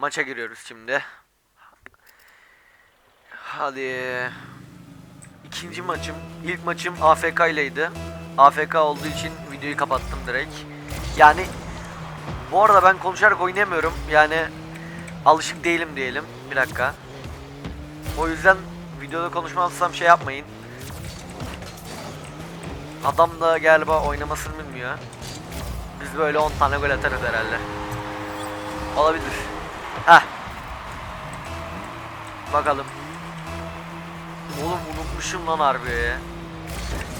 Maça giriyoruz şimdi. Hadi. İkinci maçım. İlk maçım AFK ileydi. AFK olduğu için videoyu kapattım direkt. Yani bu arada ben konuşarak oynayamıyorum. Yani alışık değilim diyelim. Bir dakika. O yüzden videoda konuşmazsam şey yapmayın. Adam da galiba oynamasını bilmiyor. Biz böyle 10 tane gol atarız herhalde. Olabilir. Heh. Bakalım. Oğlum unutmuşum lan harbi.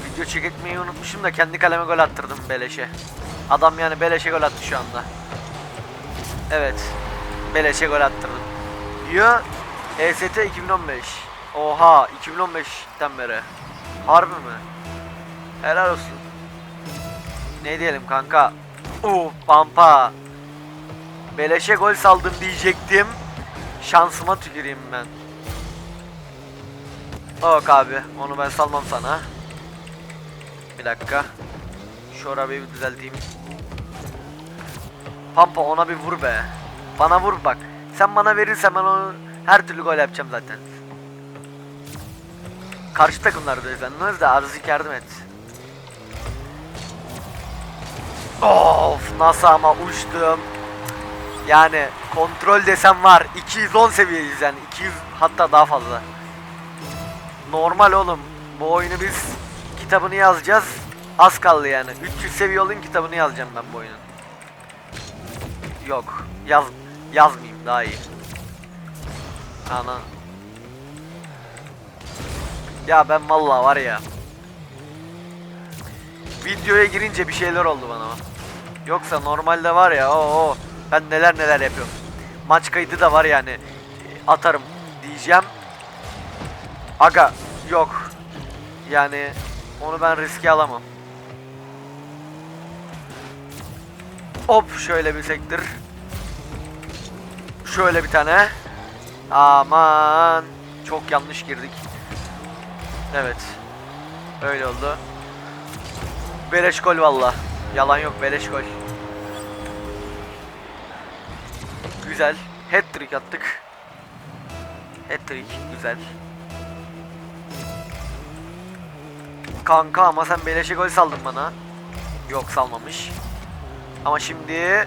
Video çeketmeyi unutmuşum da kendi kaleme gol attırdım beleşe. Adam yani beleşe gol attı şu anda. Evet. Beleşe gol attırdım. Yo. EST 2015. Oha 2015'ten beri. Harbi mi? Helal olsun. Ne diyelim kanka? Uh pampa. Beleşe gol saldım diyecektim. Şansıma tüküreyim ben. Ok abi onu ben salmam sana. Bir dakika. Şu arabayı bir düzelteyim. Pampa ona bir vur be. Bana vur bak. Sen bana verirsen ben onu her türlü gol yapacağım zaten. Karşı takımlarda özenmez de azıcık yardım et. Of nasıl ama uçtum. Yani kontrol desem var. 210 seviyeyiz yani. 200 hatta daha fazla. Normal oğlum. Bu oyunu biz kitabını yazacağız. Az kaldı yani. 300 seviye olun kitabını yazacağım ben bu oyunun. Yok. Yaz yazmayayım daha iyi. Ana. Ya ben vallahi var ya. Videoya girince bir şeyler oldu bana. Yoksa normalde var ya o o ben neler neler yapıyorum. Maç kaydı da var yani. Atarım diyeceğim. Aga yok. Yani onu ben riske alamam. Hop şöyle bir sektir. Şöyle bir tane. Aman. Çok yanlış girdik. Evet. Öyle oldu. Beleş gol valla. Yalan yok beleş gol. Güzel. Hat-trick attık. Hat-trick güzel. Kanka ama sen beleşe gol saldın bana. Yok salmamış. Ama şimdi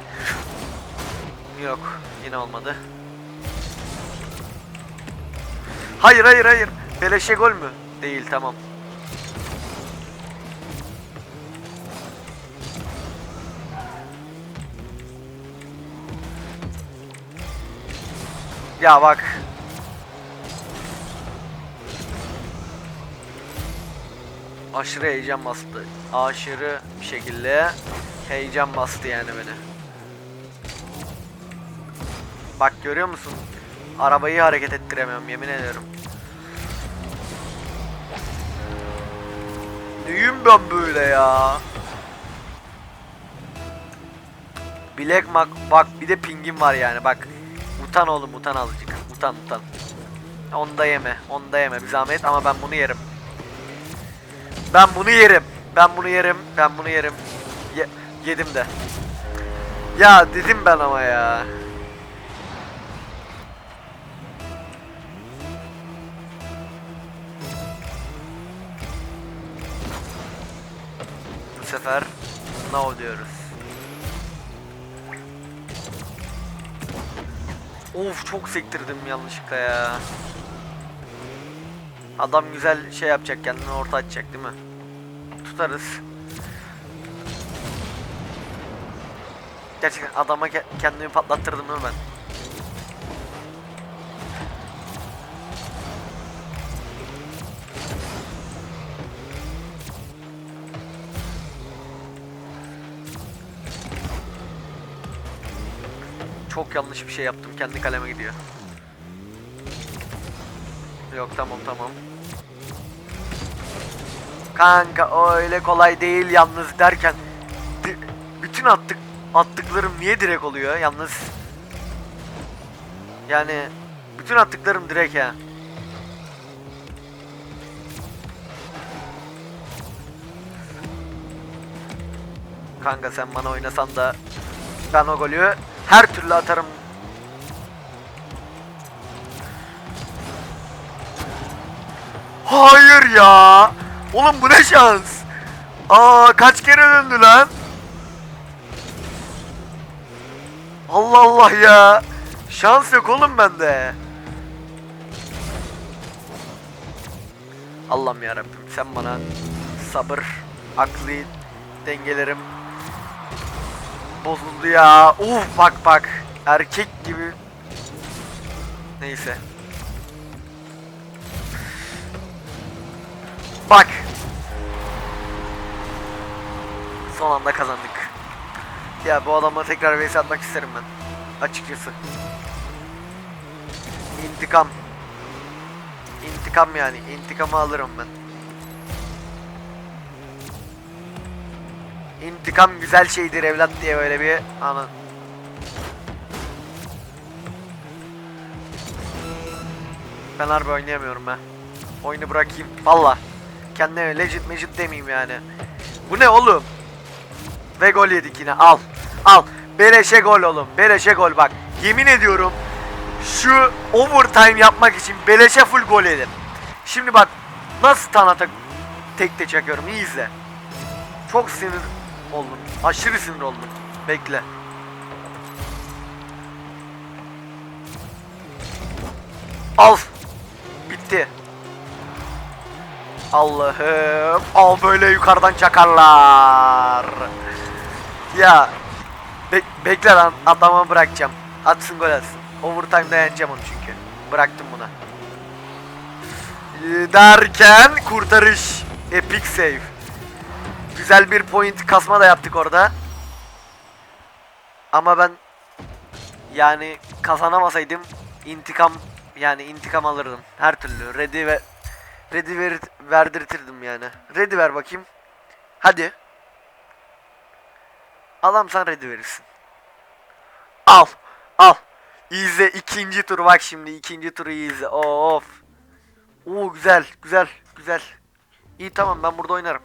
yok yine olmadı. Hayır hayır hayır. Beleşe gol mü? Değil tamam. Ya bak. Aşırı heyecan bastı. Aşırı bir şekilde heyecan bastı yani beni. Bak görüyor musun? Arabayı hareket ettiremiyorum yemin ediyorum. Neyim ben böyle ya? Bilek mak bak bir de pingim var yani bak. Utan oğlum utan azıcık. Utan utan. Onu da yeme. Onu da yeme bir zahmet ama ben bunu yerim. Ben bunu yerim. Ben bunu yerim. Ben bunu yerim. Ye- yedim de. Ya dedim ben ama ya. Bu sefer no diyoruz. Of çok sektirdim yanlışlıkla ya. Adam güzel şey yapacak kendini orta açacak değil mi? Tutarız. Gerçekten adama ke- kendimi patlattırdım değil Çok yanlış bir şey yaptım. Kendi kaleme gidiyor. Yok tamam tamam. Kanka öyle kolay değil yalnız derken bütün attık attıklarım niye direkt oluyor yalnız yani bütün attıklarım direkt ya. Kanka sen bana oynasan da ben o golü her türlü atarım. Hayır ya. Oğlum bu ne şans. Aa kaç kere döndü lan. Allah Allah ya. Şans yok oğlum bende. Allah'ım yarabbim sen bana sabır, aklı, dengelerim bozuldu ya. Uf bak bak. Erkek gibi. Neyse. Bak. Son anda kazandık. Ya bu adamla tekrar vs atmak isterim ben. Açıkçası. İntikam. İntikam yani. İntikamı alırım ben. İntikam güzel şeydir evlat diye böyle bir anı. Ben harbi oynayamıyorum ben. Oyunu bırakayım. Valla. Kendime legit mecit demeyeyim yani. Bu ne oğlum? Ve gol yedik yine. Al. Al. Beleşe gol oğlum. Beleşe gol bak. Yemin ediyorum şu overtime yapmak için beleşe full gol yedim. Şimdi bak nasıl tanata tek tek çakıyorum. İyi izle. Çok sinir oldum. Aşırı sinir oldum. Bekle. Al. Bitti. Allah'ım. Al böyle yukarıdan çakarlar. Ya. Bek bekle lan. Adama bırakacağım. Atsın gol atsın. Overtime'da yeneceğim onu çünkü. Bıraktım buna. Derken kurtarış. Epic save. Güzel bir point kasma da yaptık orada. Ama ben yani kazanamasaydım intikam yani intikam alırdım her türlü. Ready ve ready ver, verdirtirdim yani. Ready ver bakayım. Hadi. Adam sen ready verirsin. Al. Al. İzle ikinci tur bak şimdi ikinci turu izle. Of. Oo güzel güzel güzel. İyi tamam ben burada oynarım.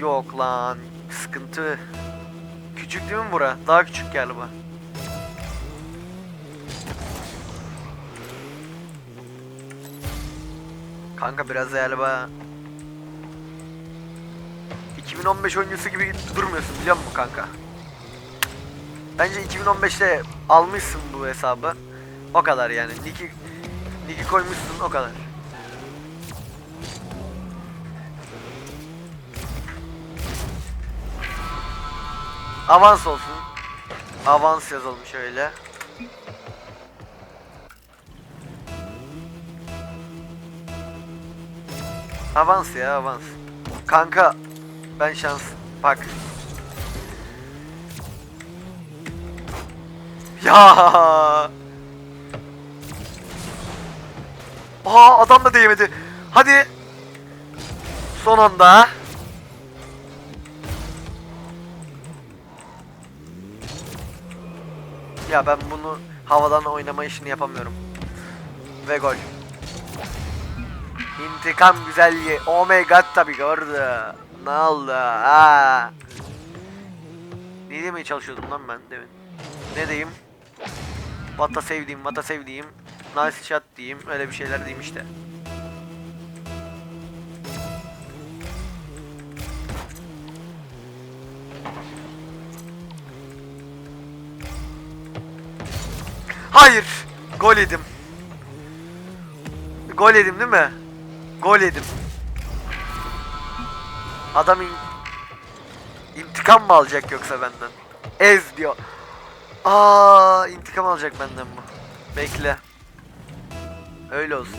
Yok lan sıkıntı. Küçük değil mi bura? Daha küçük galiba. Kanka biraz galiba 2015 oyuncusu gibi durmuyorsun biliyor musun kanka? Bence 2015'te almışsın bu hesabı. O kadar yani. Nick'i Nick'i koymuşsun o kadar. Avans olsun. Avans yazalım şöyle. Avans ya avans. Kanka ben şans bak. Ya. Aa adam da değmedi. Hadi. Son anda. Ya ben bunu havadan oynama işini yapamıyorum. Ve gol. İntikam güzelliği. Oh my god tabi gördü. Ne oldu? Ha. Ne demeye çalışıyordum lan ben demin? Ne diyeyim? Vata sevdiğim, vata sevdiğim. Nice shot diyeyim. Öyle bir şeyler diyeyim işte. Hayır. Gol yedim. Gol yedim değil mi? Gol yedim. Adam in- intikam mı alacak yoksa benden? Ez diyor. Aa, intikam alacak benden bu. Bekle. Öyle olsun.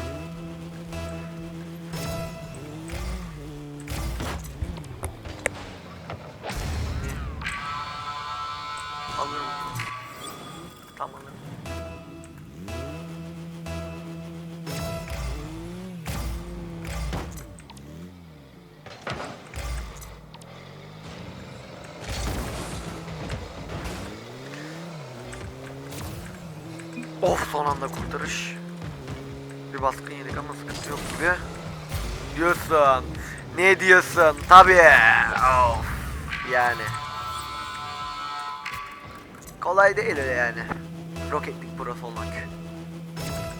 Alırım. Of son anda kurtarış. Bir baskın yedik ama sıkıntı yok gibi. Diyorsun. Ne diyorsun? Tabii. Of. Yani. Kolay değil öyle yani. Rocket League Pro'su olmak.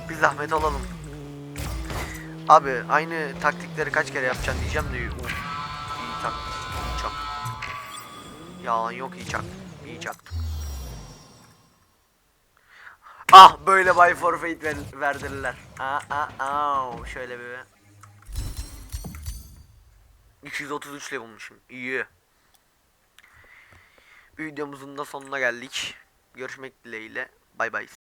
Bir zahmet olalım. Abi aynı taktikleri kaç kere yapacaksın diyeceğim de uf, iyi tak. Yalan yok iyi çak. İyi çaktım. Ah böyle buy forfeit ver, verdiler. Aa, aa, aa. Şöyle bir 233 ile bulmuşum. İyi. Videomuzun da sonuna geldik. Görüşmek dileğiyle. Bay bay.